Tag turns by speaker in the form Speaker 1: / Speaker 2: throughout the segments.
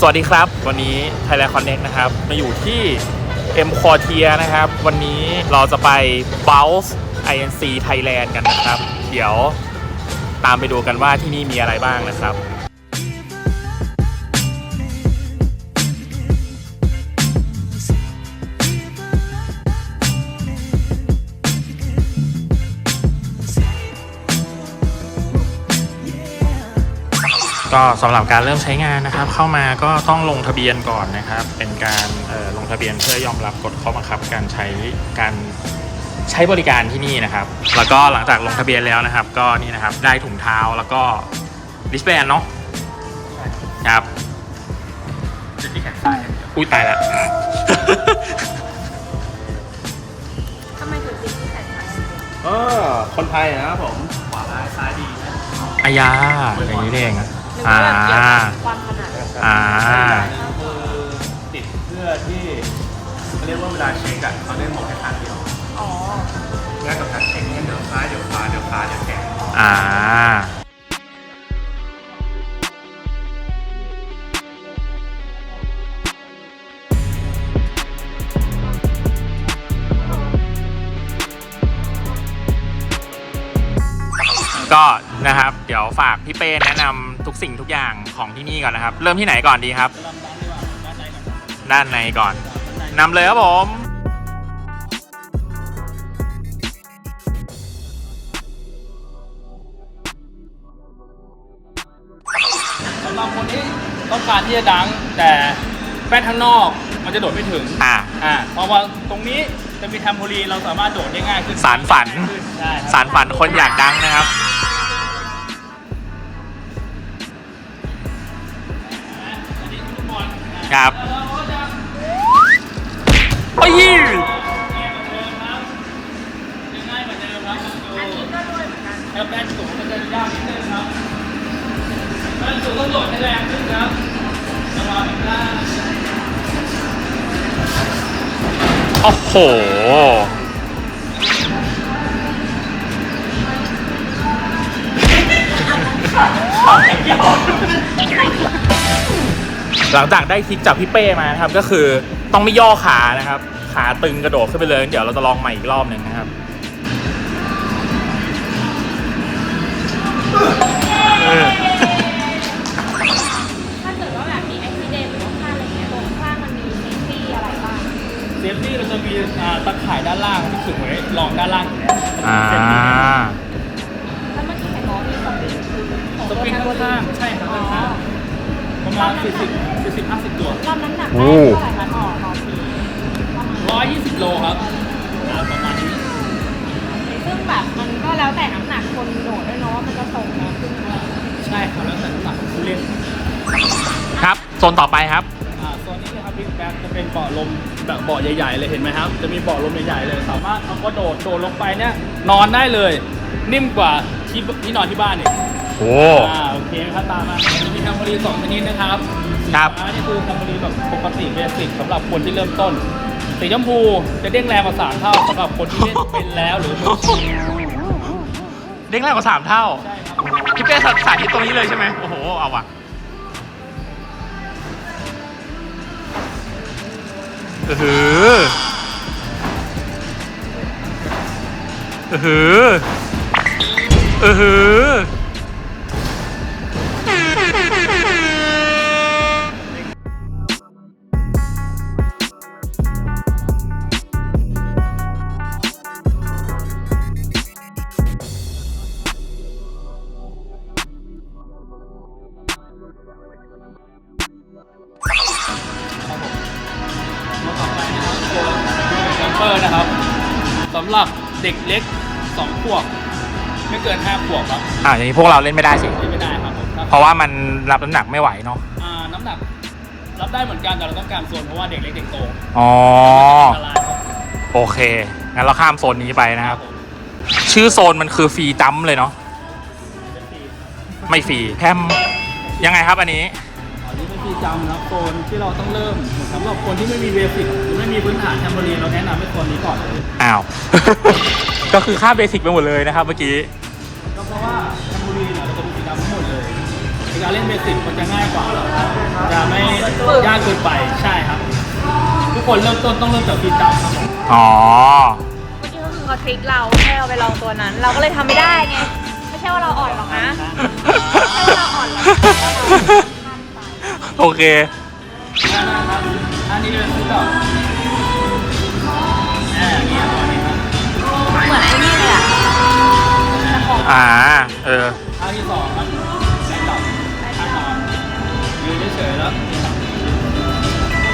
Speaker 1: สวัสดีครับ วันนี้ Thailand Connect นะครับ มาอยู่ที่ M q u a r t i e r นะครับ วันนี้เราจะไป Bounce INC Thailand กันนะครับ เดี๋ยวตามไปดูกันว่าที่นี่มีอะไรบ้างนะครับ ก็สำหรับการเริ่มใช้งานนะครับ เข้ามาก็ต้องลงทะเบียนก่อนนะครับ เป็นการเอ่อลงทะเบียนเพื่อยอมรับกฎข้อบังคับการใช้การใช้บริการที่นี่นะครับ แล้วก็หลังจากลงทะเบียนแล้วนะครับ ก็นี่นะครับได้ถุงเท้าแล้วก็ดิสแบนเนาะครับจะที่แขนซ้ายอุ้ยตายแล้ว
Speaker 2: ทำไมถึงติดที่แขนซ้าย
Speaker 3: เออคนไทยนะครับผมขวาร้ายซ้ายดีนะ
Speaker 1: อายาอย่างนี้เอง
Speaker 2: หรื อ
Speaker 1: อ่า
Speaker 2: ว่าแบบเกี่ยวกับความถนัด
Speaker 1: อ่า
Speaker 3: มือติดเพื่อที่เขาเรียกว่าเวลาเช็คอะเขาได้มองแค่ข้างเดียว
Speaker 2: อ๋อ
Speaker 3: ง่ายกับการเช็คเนี่ยเดี๋ยวซ้ายเดี๋ยวขวาเดี๋ยวขาเดี๋ยวแขน
Speaker 1: อ่า ก็นะครับ เดี๋ยวฝากพี่เป้แนะนำ ทุกสิ่งทุกอย่างของที่นี่ก่อนนะครับ เริ่มที่ไหนก่อนดีครับ ด้านในก่อนนำเลยครับผม
Speaker 4: สำหรับคนที่ต้องการที่จะดังแต่แป้นข้างนอกมันจะโดดไม่ถึง
Speaker 1: อ่า
Speaker 4: อ่าเพราะว่าตรงนี้จะมีแทมโพลีนเราสามารถโดดได้ง่ายขึ้น
Speaker 1: สารฝัน
Speaker 4: ง่ายขึ้ใช่ครับ
Speaker 1: สารฝันคนอยากดังนะครับ ครับ
Speaker 4: แล้วเราก็จะ
Speaker 1: โอ้ย
Speaker 4: ง่ายเหมือนเดิมครับจะง่ายเหมือนเดิมครับ
Speaker 2: อันนี้ก็ด้วยเหมือนกัน
Speaker 4: แล้วแป้นสูงมันจะยากนิดนึงครับแป้นสูงต้องโดดให้แรงขึ้นครับระวังด้าน
Speaker 1: โอ้โห หลังจากได้ทิกจากพี่เป้มานะครับก็คือต้องไม่ย่อขานะครับ ขาตึงกระโดดขึ้นไปเลย เดี๋ยวเราจะลองใหม่อีกรอบหนึ่งนะครับ โล
Speaker 4: ครับอ่าประมาณนี้
Speaker 2: ซึ่งแบบมันก็แล้วแต่น้ำหนักคนโดดด้วยเนาะว่ามันจะตกนะขึ้นมา
Speaker 4: ใช่ครับแล้วแต่น้ำหนักของผู้เล่น
Speaker 1: ครับโซนต่อไปครับ
Speaker 4: อ่าโซนนี้นะครับบิ๊กแบ็จะเป็นเบาะลมแบบเบาะใหญ่ๆเลยเห็นไหมครับ จะมีเบาะลมใหญ่ๆเลย สามารถเอากระโดดโดดลงไปเนี่ยนอนได้เลย นิ่มกว่าที่ที่นอนที่บ้านอีก
Speaker 1: โอ้
Speaker 4: อ่าโอเคครับตามมาจะมีแทมโพลีนสองชนิดนะครับสี
Speaker 1: ครับ
Speaker 4: ฟ้านี่คือแทมโพลีนแบบปกติเบสิกสำหรับคนที่เริ่มต้น สีชมพูจะเด้งแรงกว่าสามเท่าสำหรับคนที่เล่นเป็นแล้วหรือมืออาชีพ
Speaker 1: เด้งแรกกว่าสามเท่า
Speaker 4: ใช่ครับ
Speaker 1: พี่เป้สาธิตตรงนี้เลยใช่ไหมโอ้โหเอาว่ะเออหือเออหือเออหือ
Speaker 4: ตัวจัมเปอร์นะครับสำหรับเด็กเล็กสองขวบไม่เกินห้าขวบครับ
Speaker 1: อ่าอย่างนี้พวกเราเล่นไม่ได้สิ
Speaker 4: เล่นไม่ได้ครับผมครับ
Speaker 1: เพราะว่ามันรับน้ำหนักไม่ไหวเนาะ
Speaker 4: อ่าน้ำหนัก รับได้เหมือนกันแต่เราต้องการส่วนเพราะว่าเด็กเล็กเด็กโต
Speaker 1: อ๋อ
Speaker 4: อันตรายครับ
Speaker 1: โอเค งั้นเราข้ามโซนนี้ไปนะครับ
Speaker 4: ผม
Speaker 1: ชื่อโซนมันคือฟรีจัมป์เลยเนาะ
Speaker 4: เป็นฟรี
Speaker 1: ไม่ฟรีแพม ยังไงครับอันนี้
Speaker 4: อันนี้เป็นฟรีจำนะครับโซนที่เราต้องเริ่มสำหรับคนที่ไม่มีเบสิกหรือไม่มีพื้นฐานแทมโบลีนเราแนะนำให้โซนนี้ก่อนเลย
Speaker 1: อ้าว ก็คือค่าเบสิกไปหมดเลยนะครับเมื่อกี้
Speaker 4: ก็เพราะว่าแทมโบลีนเนี่ยเราจะมีกิจกรรมทั้งหมดเลยในการเล่นเบสิกมันจะง่ายกว่าจะไม่ยากเกินไปใช่ครับ ทุกคนเริ่มต้นต้องเริ่มจากฟีดดับครับผม
Speaker 1: อ๋อ
Speaker 2: เมื่อกี้ก็คือเขาทริคเราให้เราไปลองตัวนั้น เราก็เลยทำไม่ได้ไง ไม่ใช่ว่าเราอ่อนหรอกนะ ไม่ใช่ว่าเราอ่อนหรอกนะ
Speaker 1: โอเค
Speaker 4: นะครับอันนี้เป็นฟีดดับอ่าเนี่ยตอนนี้ครับ
Speaker 2: เหมือนไอ้นี่เลยอะแต่ของ
Speaker 1: อ่า เออ
Speaker 4: ท่าที่สองครับแล้กลับท่านอนยืนเฉยๆแล้ว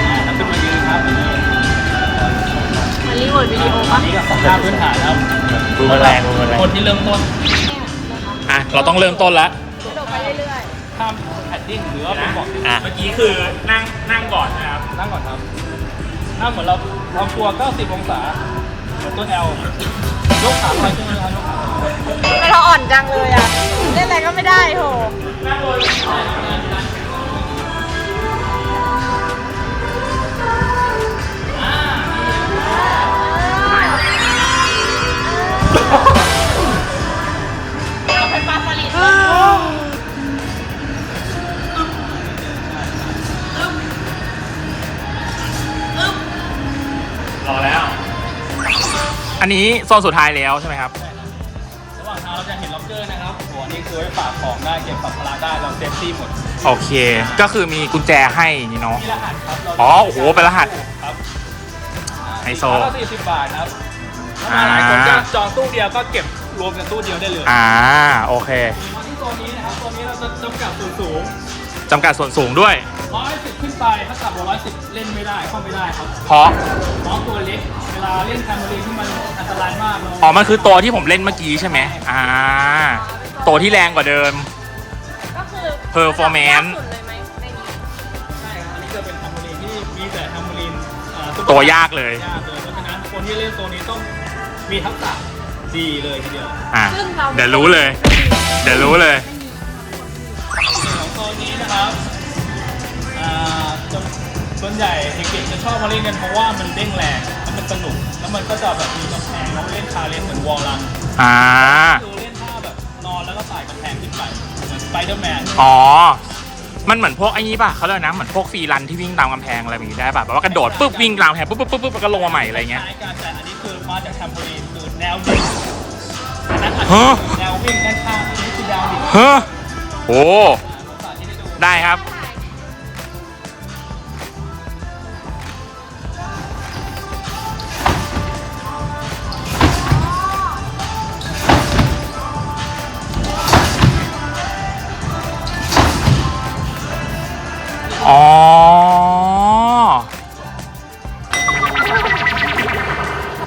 Speaker 4: อ่าแล้วขึ้นมายืนครับอันนี้
Speaker 2: เหมือนรีโมทวิดีโอ
Speaker 4: อั
Speaker 2: ปะ
Speaker 4: นนี้กับของท่าพื้นฐานครับ
Speaker 1: ดูมันแรงดูมันแรง
Speaker 4: คนที่เริ่มต้น
Speaker 1: อะ เราต้องเริ่มต้นแล้ว
Speaker 2: กระโดดไปเรื่อย
Speaker 4: ข้ามแพดดิ้งหรือว่าเป็นเบาะ
Speaker 1: อะ เมื่อกี้คือนั่งนั่งก่อนนะครับ
Speaker 4: นั่งก่อนครับนั่งเหมือนเราทำตัว 90 องศาเหมือนต้นแอลยกขาลอยขึ้นมาครับยกขา
Speaker 2: ๆทำไมเราอ่อนจังเลยอะ เล่นอะไรก็ไม่ได้โหเรา
Speaker 1: นนี้โซนสุดท้ายแล้วใช่ไหมครับ
Speaker 4: ระหว่างทางเราจะเห็นล็อกเกอร์นะครับหัวนี่คือไว้ฝากของได้เก็บสัมภาระได้เราเซฟตี้หมด
Speaker 1: โอเค ก็คือมีกุญแจให้อย่างนี่เนาะ
Speaker 4: มีรหัสครับเรา
Speaker 1: อ๋อโอ้โหเป็นรหัส
Speaker 4: ครับ
Speaker 1: ไฮโซ
Speaker 4: ละ40บาทครับถ้ามาหลายคนก็จองตู้เดียวก็เก็บรวมกันตู้เดียวได้เลย
Speaker 1: อ่าโอเค
Speaker 4: มาที่ตัวนี้นะครับตัวนี้เราจะจำกัดส่วนสูง
Speaker 1: จำกัดส่วนสูงด้วย
Speaker 4: 110ขึ้นไปถ้าต่ำกว่า110เล่นไม่ได้เข้าไม่ได้ครับ
Speaker 1: เพราะ
Speaker 4: น้องตัวเล็ก เวลาเล่นแทมเบอรีนที่มันอันตรายมากน้อง
Speaker 1: อ๋อมันคือตัวที่ผมเล่นเมื่อกี้ใช่ไหมอ่าตัวที่แรงกว่าเดิม
Speaker 2: ก็คือ
Speaker 1: Performance
Speaker 2: สุดเลยไหมในนี้
Speaker 4: ใช่ครับอันนี้จะเป็นแทมเบอรีนที่มีแต่แทมเบอรีนอ่าซุปเปอร์
Speaker 1: ตัวยากเลย
Speaker 4: ยากเลยเพราะฉะนั้นคนที่เล่นตัวนี้ต้องมีทักษะดีเลยทีเดียว
Speaker 1: อะ
Speaker 2: ซึ่งเรา
Speaker 1: เดี๋ยวรู้เลย เดี๋ยวรู้เลย
Speaker 4: ส่วน ของตัวนี้นะครับอ่าจะส่วนใหญ่เด็กๆจะชอบมาเล่นกันเพราะว่ามันเด้งแรงแล้วมันสนุก แล้วมันก็จะแบบมีกำแพงแล้วเล่นคาเล่นเหมือนวอลลัน
Speaker 1: อ่า
Speaker 4: คือเล่นท่าแบบนอนแล้วก็ไต่กำแพงขึ้นไปเหมือนสไปเดอร์แมน
Speaker 1: อ๋อ มันเหมือนพวกไอ้นี้ป่ะเขาเรียกนะเหมือนพวกฟรีรันที่วิ่งตามกำแพงอะไรแบบนี้ได้ป่ะแบบว่ากระโดดปุ๊บวิ่งตามกำแพงปุ๊บปุ๊บปุ๊บปุ๊บแล้วก็ลงมาใหม่อะไรเงี้ย
Speaker 4: คล้ายกันแต่อันนี้คือมาจากแทมโพลีนคือแนวดิ่งอันนั้นอาจ
Speaker 1: ฮะ
Speaker 4: จะแนววิ่งด้านข้างอันนี้คือแนวดิ่ง
Speaker 1: เฮ้อโอ้
Speaker 4: สาธิตให้ดู
Speaker 1: ได้ครับ อ๋อ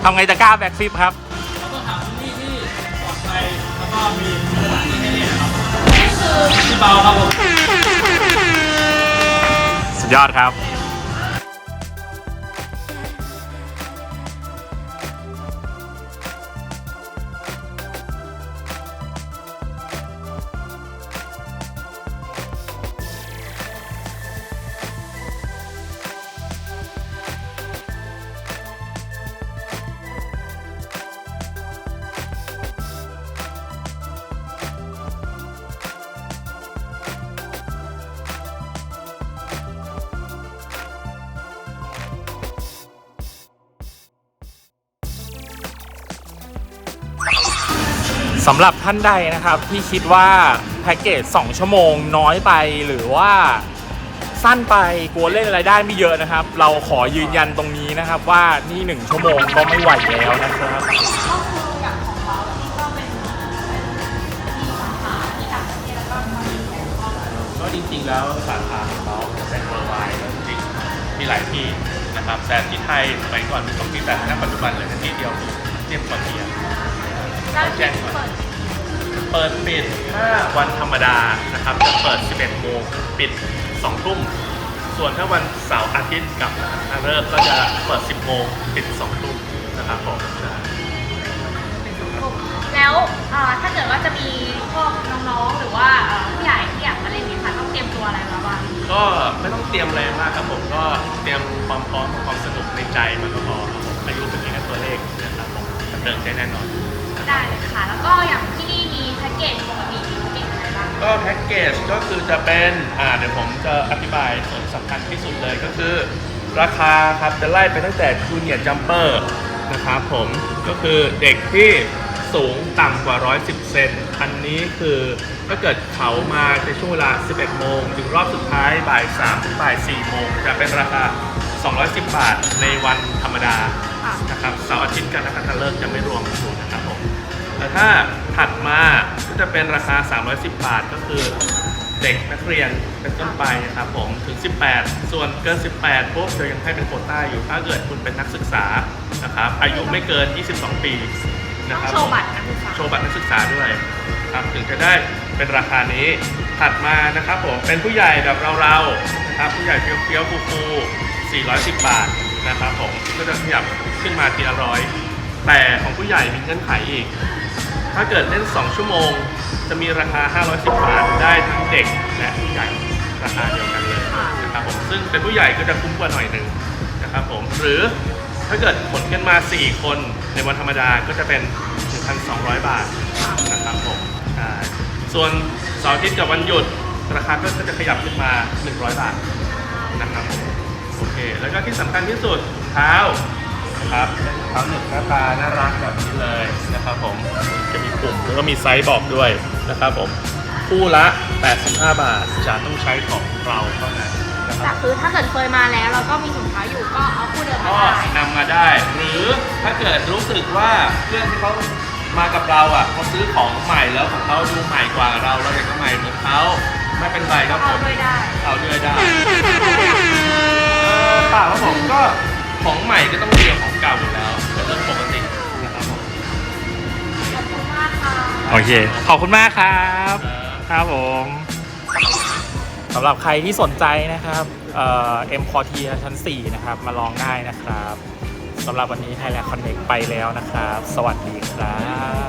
Speaker 1: ทำไงจะกล้าแบกฟลิปครับ
Speaker 4: เราต้องหาพื้นที่ที่ปลอดภัยแล้วก็มีสถานที่ให้เล่นนะครับที่เบาครับผม
Speaker 1: ยอดครับ สำหรับท่านใดนะครับที่คิดว่าแพ็กเกจ 2 ชั่วโมงน้อยไปหรือว่าสั้นไปกลัวเล่นอะไรได้ไม่เยอะนะครับ เราขอยืนยันตรงนี้นะครับว่านี่ 1 ชั่วโมงก็ไม่ไหวแล้วนะครับ
Speaker 3: ก็จริงๆแล้วสาขาของเขาเป็นเวิร์ไวด์จริงมีหลายที่นะครับแต่ที่ไทยสมัยก่อนมีสองที่แต่ณปัจจุบันเหลือแค่ที่เดียวเทียมคอนเทีย
Speaker 2: แล้วที่เปิด
Speaker 3: เปิดปิดถ้าวันธรรมดานะครับจะเปิด 11 โมงปิด 2 ทุ่ม ส่วนถ้าวันเสาร์อาทิตย์กับอาเลิกษ์ก็จะเปิด 10 โมงปิด 2 ทุ่มนะครับผมนะ
Speaker 2: แล้วเอ่อถ้าเกิดว่าจะมีพวกน้องๆ หรือว่าเอ่อผู้ใหญ่ที่อยากมาเล่นเนี่ยค่ะต้องเตรียมตัวอะไรมาบ้าง
Speaker 3: ก็ไม่ต้องเตรียมอะไรมากครับผมก็เตรียมความพร้อมความสนุกในใจมันก็พอครับผมอายุเป็นแค่ตัวเลขนะครับผมดำเนินได้แน่นอน
Speaker 2: ได้เลยค่ะ แล้วก็อย่างที่นี่มีแพ็กเกจปกติมีแพ็กเกจอะไรบ้างคะ
Speaker 3: ก็แพ็กเกจก็คือจะเป็นอ่าเดี๋ยวผมจะอธิบายส่วนสำคัญที่สุดเลยก็คือ ราคาครับจะไล่ไปตั้งแต่คูเนียจัมเปอร์นะครับผมก็คือเด็กที่สูงต่ำกว่า 110 เซน อันนี้คือถ้าเกิดเขามาในช่วงเวลา 11 โมง ถึงรอบสุดท้ายบ่าย 3 ถึงบ่าย 4 โมง จะเป็นราคา 210 บาทในวันธรรมดา
Speaker 2: ค่ะ
Speaker 3: นะครับ เสาร์อาทิตย์กับนักขัตฤกษ์จะไม่รวมอยู่นะครับผม แต่ถ้าถัดมาก็จะเป็นราคา 310 บาทก็คือเด็กนักเรียนเป็นต้นไปนะครับผมถึง 18 ส่วนเกิน 18ปุ๊บจะยังให้เป็นโควต้าอยู่ถ้าเกิดคุณเป็นนักศึกษานะครับอายุไม่เกิน 22 ปีนะ
Speaker 2: ต้อง
Speaker 3: ครับ
Speaker 2: โชว์บัตรนักศึกษา
Speaker 3: โชว์บัตรนักศึกษาด้วยครับถึงจะได้เป็นราคานี้ถัดมานะครับผมเป็นผู้ใหญ่แบบเราๆนะครับผู้ใหญ่เฟี้ยวๆฟูๆ410 บาทนะครับผมก็จะขยับขึ้นมาทีละร้อยแต่ของผู้ใหญ่มีเงื่อนไขอีก ถ้าเกิดเล่น 2 ชั่วโมง จะมีราคา 510 บาท ได้ทั้งเด็กและผู้ใหญ่ราคาเดียวกันเลยนะครับผมซึ่งเป็นผู้ใหญ่ก็จะคุ้มกว่าหน่อยหนึ่งนะครับผมหรือถ้าเกิดผลกันมา 4 คนในวันธรรมดาก็จะเป็น 1,200 บาทนะครับผมส่วนเสาร์อาทิตย์กับวันหยุดราคาก็จะขยับขึ้นมา 100 บาทนะครับโอเค แล้วก็ที่สำคัญที่สุดเท้า นะครับเป็นถุงเท้าหนึบหน้าตาน่ารักแบบนี้เลยนะครับผมจะมีปุ่มแล้วก็มีไซส์บอกด้วยนะครับผมคู่ละ 85 บาทจะต้องใช้ของเราเท่านั้นนะค
Speaker 2: แต่
Speaker 3: รับ
Speaker 2: คือถ้าเกิดเคยมาแล้วเราก็มีถุงเท้าอยู่ก็เอาคู่เดิมมา
Speaker 3: ก็
Speaker 2: ได้
Speaker 3: นำมาได้ หรือถ้าเกิดรู้สึกว่าเพื่อนที่เขามากับเราอะเขาซื้อของใหม่แล้วของเขาดูใหม่กว่าเราเราอยากจะใหม่เหมือนเขาไม่เป็นไรครับผ
Speaker 2: เอา
Speaker 3: ม
Speaker 2: ด้วยได้
Speaker 3: เอาด้วยได้เออเปล่าครับผมก็ของใหม่ก็ต้องดีกว่าของ เก่าอยู่แล้วเป็นเรื่องปกตินะครับผม
Speaker 2: ขอบคุณมากค่ะ
Speaker 1: โอเค ขอบคุณมากครับ ครับผมสำหรับใครที่สนใจนะครับเอ็มพอร์เทียชั้น 4 นะครับ มาลองได้นะครับสำหรับวันนี้ Thailand Connect ไปแล้วนะครับ สวัสดีครับ